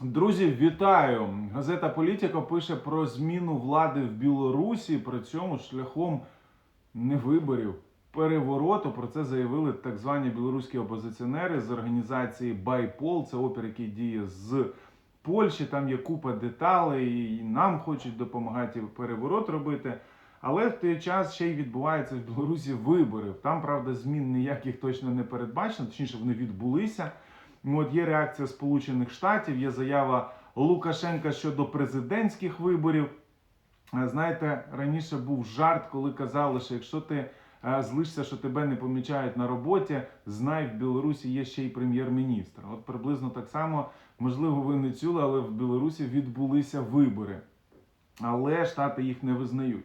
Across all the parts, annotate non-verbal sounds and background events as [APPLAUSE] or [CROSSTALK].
Друзі, вітаю! Газета Політіка пише про зміну влади в Білорусі, при цьому шляхом не виборів, перевороту. Про це заявили так звані білоруські опозиціонери з організації Байпол. Це опір, який діє з Польщі. Там є купа деталей, і нам хочуть допомагати переворот робити. Але в той час ще й відбуваються в Білорусі вибори. Там, правда, змін ніяких точно не передбачено, точніше, вони відбулися. Ну, От є реакція Сполучених Штатів, є заява Лукашенка щодо президентських виборів. Е, Знаєте, раніше був жарт, коли казали, що якщо ти е, злишся, що тебе не помічають на роботі, знай, в Білорусі є ще й прем'єр-міністр. От приблизно так само, можливо, ви не чули, але в Білорусі відбулися вибори. Але Штати їх не визнають.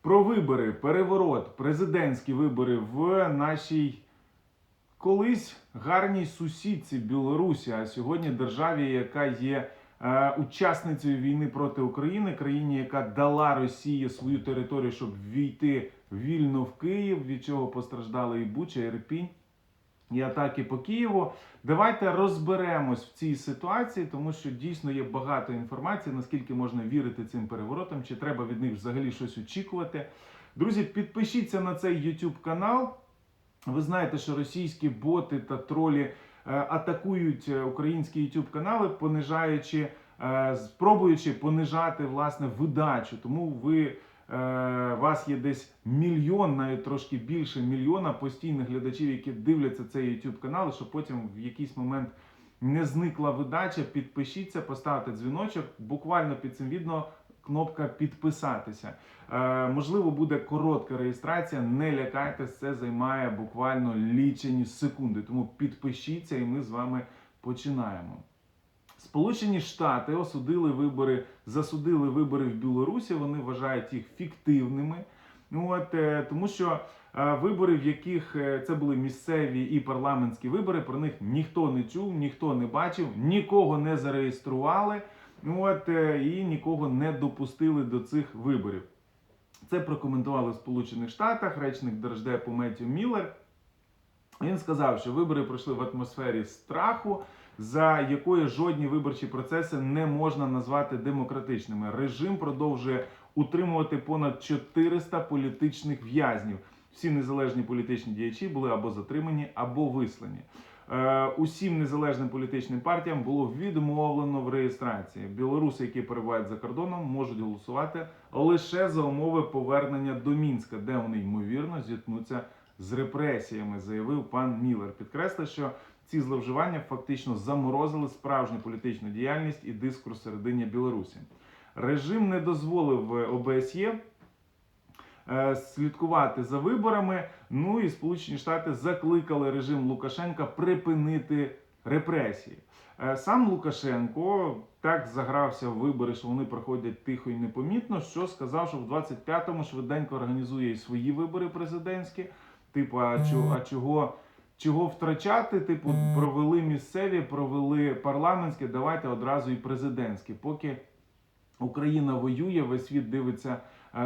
Про вибори, переворот, президентські вибори в нашій колись гарній сусідці Білорусі, а сьогодні державі, яка є е, учасницею війни проти України, країні, яка дала Росії свою територію, щоб війти вільно в Київ, від чого постраждали і Буча, Ірпінь. І атаки по Києву. Давайте розберемось в цій ситуації, тому що дійсно є багато інформації, наскільки можна вірити цим переворотам, чи треба від них взагалі щось очікувати. Друзі, підпишіться на цей YouTube канал. Ви знаєте, що російські боти та тролі е, атакують е, українські YouTube канали, понижаючи, е, спробуючи понижати власне видачу. Тому ви вас є десь мільйон, навіть трошки більше мільйона постійних глядачів, які дивляться цей YouTube канал, щоб потім в якийсь момент не зникла видача. Підпишіться, поставте дзвіночок. Буквально під цим відео кнопка підписатися. Е, можливо, буде коротка реєстрація. Не лякайтесь, це займає буквально лічені секунди. Тому підпишіться, і ми з вами починаємо. Сполучені Штати осудили вибори, засудили вибори в Білорусі. Вони вважають їх фіктивними. Ну от е, тому, що е, вибори, в яких це були місцеві і парламентські вибори, про них ніхто не чув, ніхто не бачив, нікого не зареєстрували. Ну от е, і нікого не допустили до цих виборів. Це прокоментували в Сполучених Штатах речник Держдепу Меттю Міллер. Він сказав, що вибори пройшли в атмосфері страху, за якої жодні виборчі процеси не можна назвати демократичними. Режим продовжує утримувати понад 400 політичних в'язнів. Всі незалежні політичні діячі були або затримані, або вислані. Е, Усім незалежним політичним партіям було відмовлено в реєстрації. Білоруси, які перебувають за кордоном, можуть голосувати лише за умови повернення до Мінська, де вони ймовірно зіткнуться з репресіями, заявив пан Міллер. Підкреслив, що ці зловживання фактично заморозили справжню політичну діяльність і дискурс середині Білорусі. Режим не дозволив ОБСЄ е, слідкувати за виборами. Ну і Сполучені Штати закликали режим Лукашенка припинити репресії. Е, Сам Лукашенко так загрався в вибори, що вони проходять тихо і непомітно. Що сказав, що в 25-му швиденько організує і свої вибори президентські. Типу, а чого, а чого, чого втрачати? Типу, провели місцеві, провели парламентські, давайте одразу і президентські. Поки Україна воює, весь світ дивиться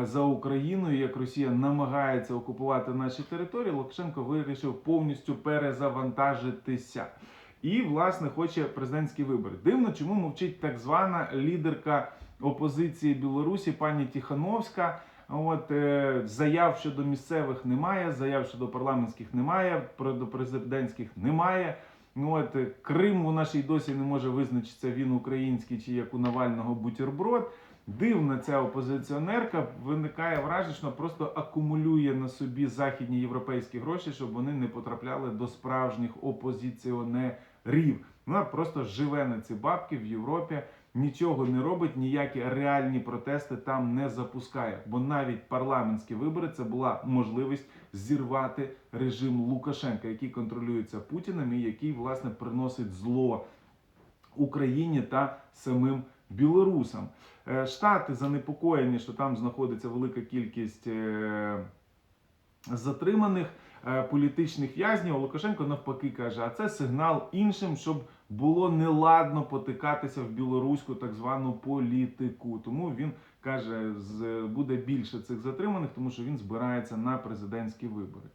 за Україною, як Росія намагається окупувати наші території. Лукашенко вирішив повністю перезавантажитися. І, власне, хоче президентські вибори. Дивно, чому мовчить так звана лідерка опозиції Білорусі, пані Тихановська. От е, заяв щодо місцевих немає, заяв щодо парламентських немає, до президентських немає. Ну от е, Крим вона ще й досі не може визначитися, він український чи як у Навального бутерброд. Дивна ця опозиціонерка виникає враження, що просто акумулює на собі західні європейські гроші, щоб вони не потрапляли до справжніх опозиціонерів. Вона просто живе на ці бабки в Європі, нічого не робить, ніякі реальні протести там не запускає. Бо навіть парламентські вибори це була можливість зірвати режим Лукашенка, який контролюється Путіним і який власне приносить зло Україні та самим білорусам. Е, Штати занепокоєні, що там знаходиться велика кількість е, затриманих е, політичних в'язнів. Лукашенко навпаки каже: а це сигнал іншим, щоб було неладно потикатися в білоруську так звану політику. Тому він каже, буде більше цих затриманих, тому що він збирається на президентські вибори.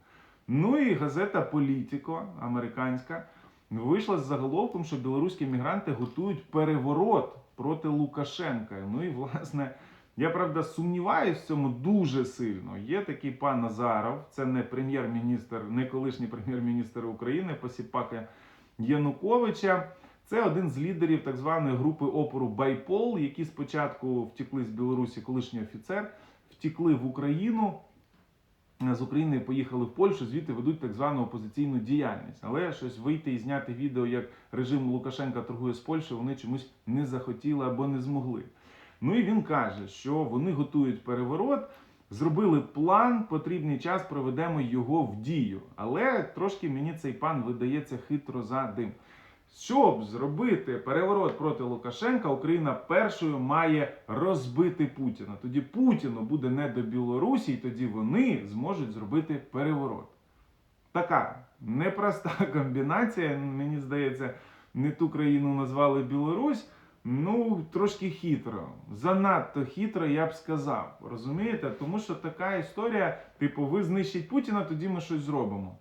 Ну і газета Політіко американська вийшла з заголовком, що білоруські мігранти готують переворот проти Лукашенка. Ну і власне. Я правда сумніваюся в цьому дуже сильно. Є такий пан Назаров, це не прем'єр-міністр, не колишній прем'єр-міністр України, посіпака Януковича. Це один з лідерів так званої групи опору Байпол, які спочатку втекли з Білорусі, колишній офіцер, втекли в Україну. З України поїхали в Польщу, звідти ведуть так звану опозиційну діяльність. Але щось вийти і зняти відео, як режим Лукашенка торгує з Польщею, вони чомусь не захотіли або не змогли. Ну і він каже, що вони готують переворот, зробили план, потрібний час проведемо його в дію. Але трошки мені цей пан видається хитро за дим. Щоб зробити переворот проти Лукашенка, Україна першою має розбити Путіна. Тоді Путіну буде не до Білорусі, і тоді вони зможуть зробити переворот. Така непроста [LAUGHS] комбінація. Мені здається, не ту країну назвали Білорусь. Ну, трошки хитро. Занадто хитро, я б сказав. Розумієте? Тому що така історія, типу, ви знищить Путіна, тоді ми щось зробимо.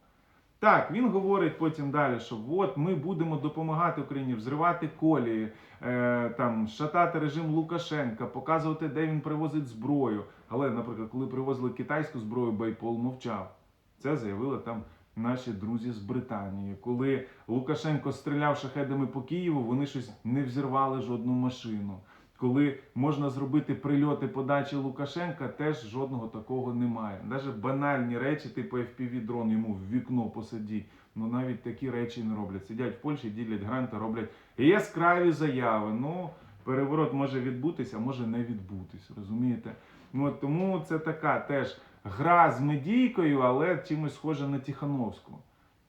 Так, він говорить потім далі, що от ми будемо допомагати Україні взривати колії, е, там шатати режим Лукашенка, показувати, де він привозить зброю. Але, наприклад, коли привозили китайську зброю, Байпол мовчав. Це заявили там наші друзі з Британії. Коли Лукашенко стріляв шахедами по Києву, вони щось не взірвали жодну машину. Коли можна зробити прильоти по дачі Лукашенка, теж жодного такого немає. Навіть банальні речі, типу FPV дрон йому в вікно посаді. Ну навіть такі речі не роблять. Сидять в Польщі, ділять гранти, роблять яскраві заяви. Ну, переворот може відбутися, а може не відбутись. Розумієте? Ну, от тому це така теж гра з медійкою, але чимось схоже на Тихановську.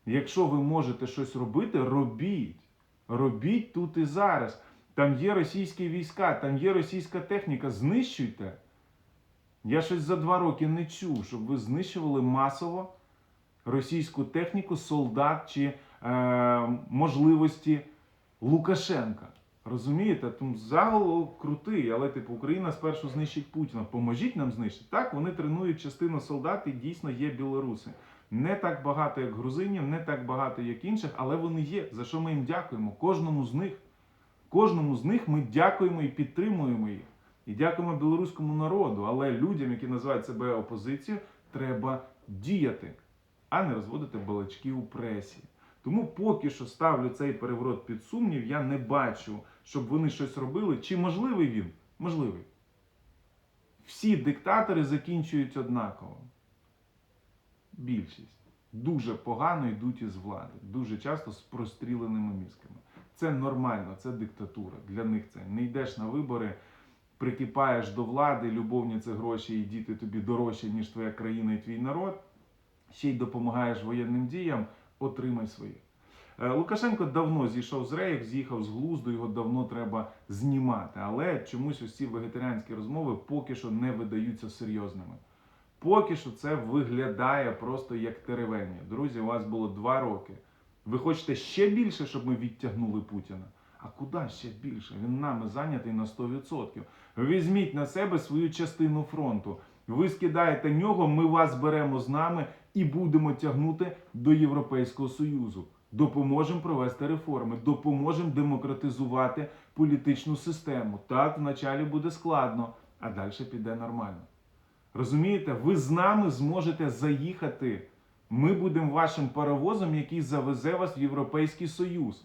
Якщо ви можете щось робити, робіть. Робіть тут і зараз. Там є російські війська, там є російська техніка. Знищуйте. Я щось за два роки не чув, щоб ви знищували масово російську техніку, солдат чи е, можливості Лукашенка. Розумієте? Тому заголовок крутий, але типу Україна спершу знищить Путіна. Поможіть нам знищити. Так, вони тренують частину солдат і дійсно є білоруси. Не так багато, як грузинів, не так багато, як інших, але вони є. За що ми їм дякуємо? Кожному з них. Кожному з них ми дякуємо і підтримуємо їх. І дякуємо білоруському народу. Але людям, які називають себе опозицією, треба діяти, а не розводити балачки у пресі. Тому поки що ставлю цей переворот під сумнів, я не бачу, щоб вони щось робили. Чи можливий він? Можливий. Всі диктатори закінчують однаково. Більшість дуже погано йдуть із влади, дуже часто з простріленими мізками. Це нормально, це диктатура. Для них це не йдеш на вибори, прикипаєш до влади, любовні це гроші і діти тобі дорожчі, ніж твоя країна і твій народ. Ще й допомагаєш воєнним діям, отримай своє. Е, Лукашенко давно зійшов з рейок, з'їхав з глузду, його давно треба знімати. Але чомусь ці вегетаріанські розмови поки що не видаються серйозними. Поки що це виглядає просто як теревення. Друзі, у вас було два роки. Ви хочете ще більше, щоб ми відтягнули Путіна? А куди ще більше? Він нами зайнятий на 100%. Візьміть на себе свою частину фронту. Ви скидаєте нього, ми вас беремо з нами і будемо тягнути до Європейського Союзу. Допоможемо провести реформи, допоможемо демократизувати політичну систему. Так, вначалі буде складно, а далі піде нормально. Розумієте, ви з нами зможете заїхати. Ми будемо вашим паровозом, який завезе вас в Європейський Союз.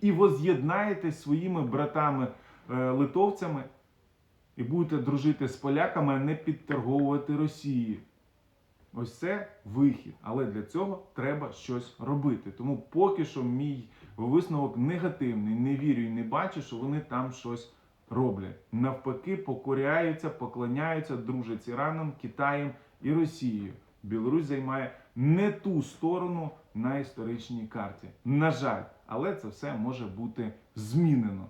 І воз'єднаєтесь своїми братами-литовцями і будете дружити з поляками, а не підторговувати Росії. Ось це вихід. Але для цього треба щось робити. Тому поки що мій висновок негативний. Не вірю і не бачу, що вони там щось роблять. Навпаки, покоряються, поклоняються, дружать з Іраном, Китаєм і Росією. Білорусь займає не ту сторону на історичній карті. На жаль, але це все може бути змінено.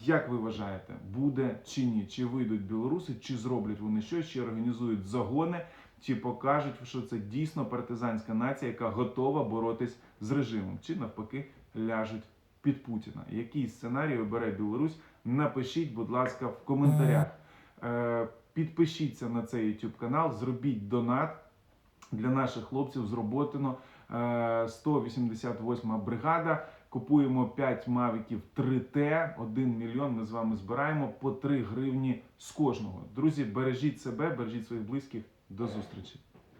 Як ви вважаєте, буде чи ні? Чи вийдуть білоруси, чи зроблять вони щось, чи організують загони, чи покажуть, що це дійсно партизанська нація, яка готова боротись з режимом, чи навпаки ляжуть під Путіна? Який сценарій обере Білорусь? Напишіть, будь ласка, в коментарях. Е, Підпишіться на цей YouTube канал, зробіть донат для наших хлопців зроботено е, 188 бригада. Купуємо 5 мавіків 3Т, 1 мільйон. Ми з вами збираємо по 3 гривні з кожного. Друзі, бережіть себе, бережіть своїх близьких. До зустрічі.